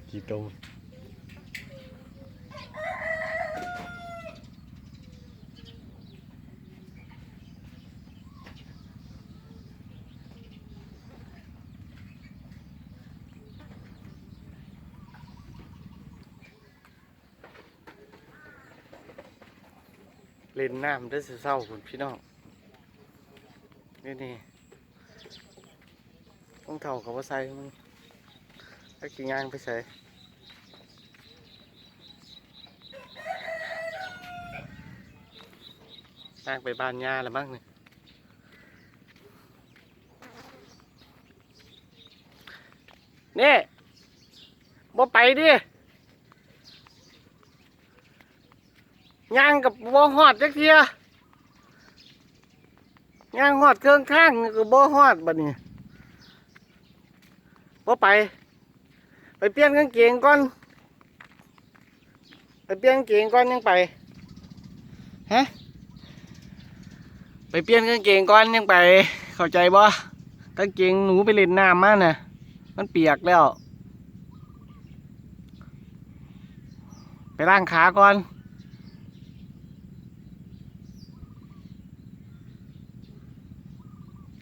บกี่ตมเล่นน้ำได้อเศร้าคุณพี่น้องนี่นี่ต้องเท่ากับว่าใส่มึง ไอ้กี่งานไปใส่งานไปบ้านย่าแล้วบ้างเนี่ยนี่บ่ไป ไปเปลี่ยนกางเกงก่อน ไปเปลี่ยนกางเกงก่อนยังไป ฮะ ไปเปลี่ยนกางเกงก่อนยังไป เข้าใจบ่กางเกงหนูไปเล่นน้ำมาน่ะ มันเปียกแล้ว ไปล้างขาก่อน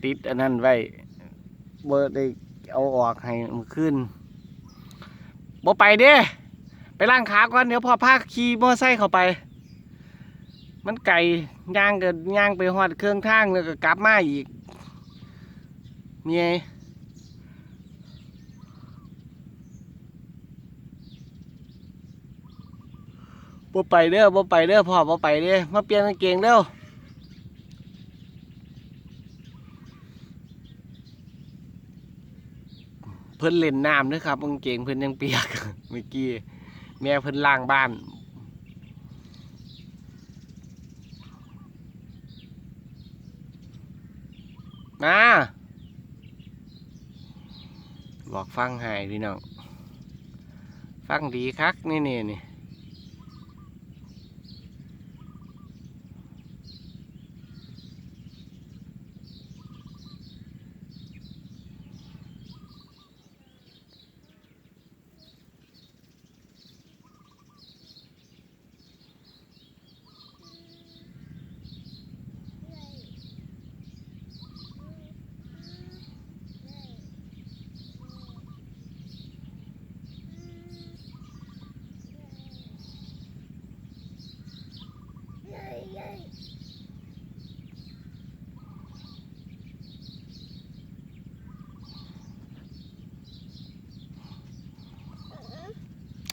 ติดอันนั้นไว้เบอร์ได้เอาออกให้มันขึ้น บ่ไปเด้ ไปล้างขาก่อนเดี๋ยวพอพาขี่มอไซค์เข้าไป มันไก่ย่างก็ย่างไปหอดเครื่องทางแล้วก็กลับมาอีกมีไงบ่ไปเด้อบ่ไปเด้อพ่อบ่ไปเด้อมาเปลี่ยนกางเกงเร็ว เพิ่นเล่นน้ำนะครับกางเกงเพิ่นยังเปียกเมื่อกี้แม่เพิ่นล้างบ้านมาบอกฟังหายพี่น้องฟังดีคักนี่นี่นี่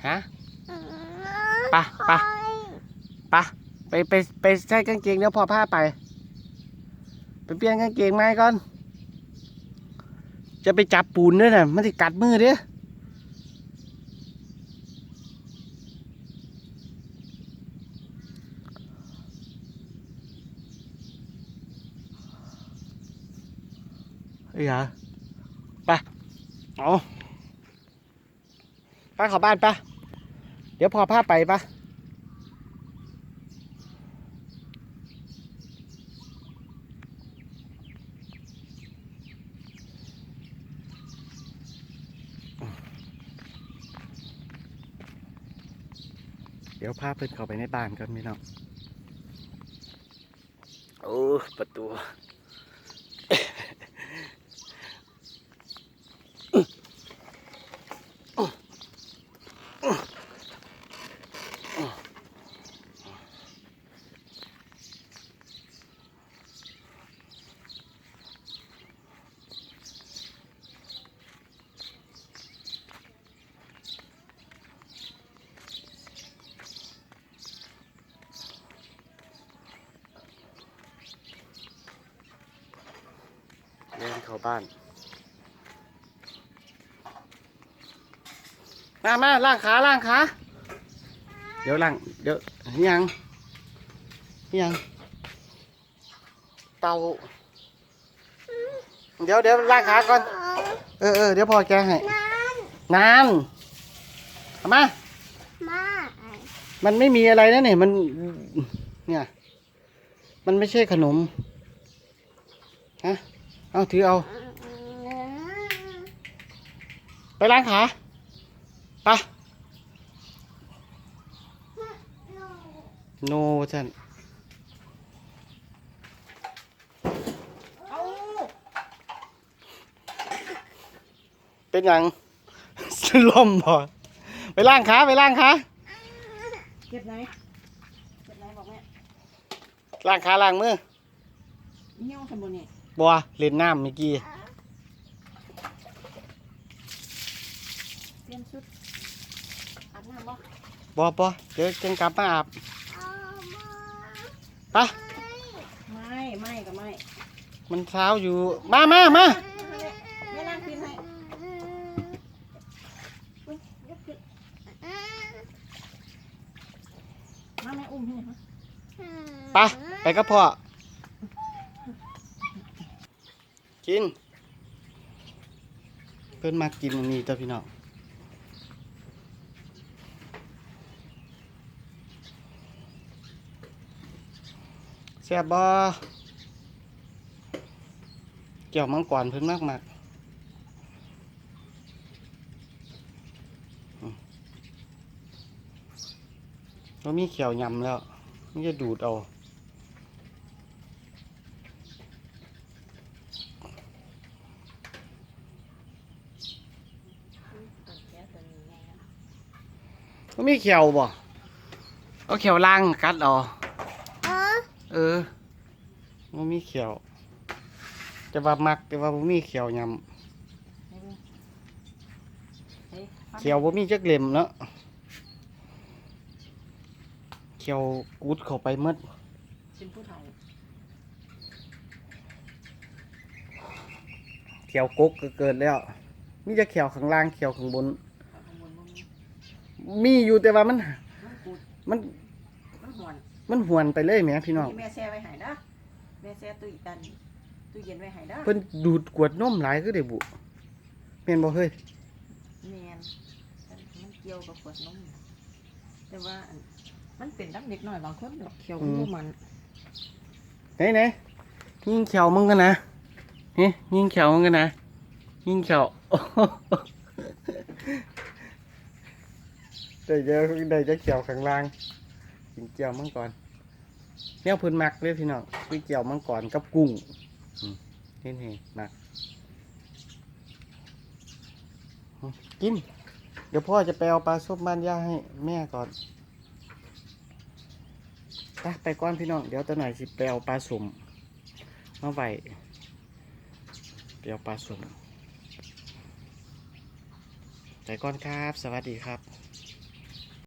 ฮะปะปะปะไปไปไปใส่กางเกงเดี๋ยวพอผ้าไป ไปเปลี่ยนกางเกงไหมาก่อน จะไปจับปูนด้วยนะมันจะกัดมือเด้อเฮ้ยเหรอไปเอาไปเข้าบ้านปะ เดี๋ยวพอผ้าไปปะเดี๋ยวพาเพื่อนเข้าไปในบ้านกันพี่น้องโอ้ประตูาบ้าน มามาล่างขาล่างขาเดี๋ยวล่างเดี๋ยวยังยัง เตาเดี๋ยวเดี๋ยวล่างขาก่อน เออเออเดี๋ยวพอแกให้นานเอามา มามันไม่มีอะไรนะเนี่ยมันเนี่ย มันไม่ใช่ขนม ฮะ เอาถือเอา ไปล้างขาไปโนท่านเอาเป็นหยังล่มบ่ไปล้างขาไปล้างขาเก็บไหนเก็บไหนบอกแม่ล้างขาล้างมือเงี้ยวสมบูรณ์นี่ บัวเล่นน้ำเมื่อกี้เปลี่ยนชุดอาบน้ำบ่บัวบัวเดี๋ยวจังกลับมาอาบไปไม่ไม่ก็ไม่มันเช้าอยู่ มามามาแม่ล้างคืนให้อุ๊ยยกขึ้นมาแม่อุ้มให้หน่อยมาไปไปกับพ่อ กิน เพิ่นมากินอันนี้จ้ะพี่น้องแซ่บบ่เกี่ยวมังกรเพิ่นมากมากอืมบ่มีเขียวยำแล้วมันจะดูดเอา มันมีเขียวบ่เอาเขียวล่างกัดเอาเออมันมีเขียว แต่ว่ามักแต่ว่าบ่มีเขียวยำเขียวบ่มีจักเล่มเนาะเขียวกุดเข้าไปหมดเป็นผู้เฒ่าเขียวกกก็เกิดแล้วมีแต่เขียวข้างล่างเขียวข้างบนข้างบนมัน มีอยู่แต่ว่ามัน มันกูดมันมันหวนมันหวนไปเลยแหมพี่น้อง นี่แม่แช่ไว้ให้นะแม่แช่ตู้ตันตู้เย็นไว้ให้นะเพิ่นดูดกวดนมหลายคือได้บุแม่นบ่เฮ้ยแมนมันเกี่ยวกับขวดนมแต่ว่าอันมันเป็นดั้งเด็กหน่อยบางคนดอกเขียวมันบ่มันไหนไหนยิงเขียวมึงกันนะนี่ยิงเขียวมึงกันนะยิงเขียว ได้เยอะได้จะเขียวข้างล่างกินเจียวมังกรเนี่ยพื้นมักเลยพี่น้องคือเจียวมังกรกับกุ้งนี่นี่มักกิน เดี๋ยวพ่อจะไปเอาปลาส้มบ้านย่าให้แม่ก่อนไปไปก่อนพี่น้อง เดี๋ยวตอนไหนสิไปเอาปลาสมมาไว้ไปเอาปลาสมไปก่อนครับ สวัสดีครับ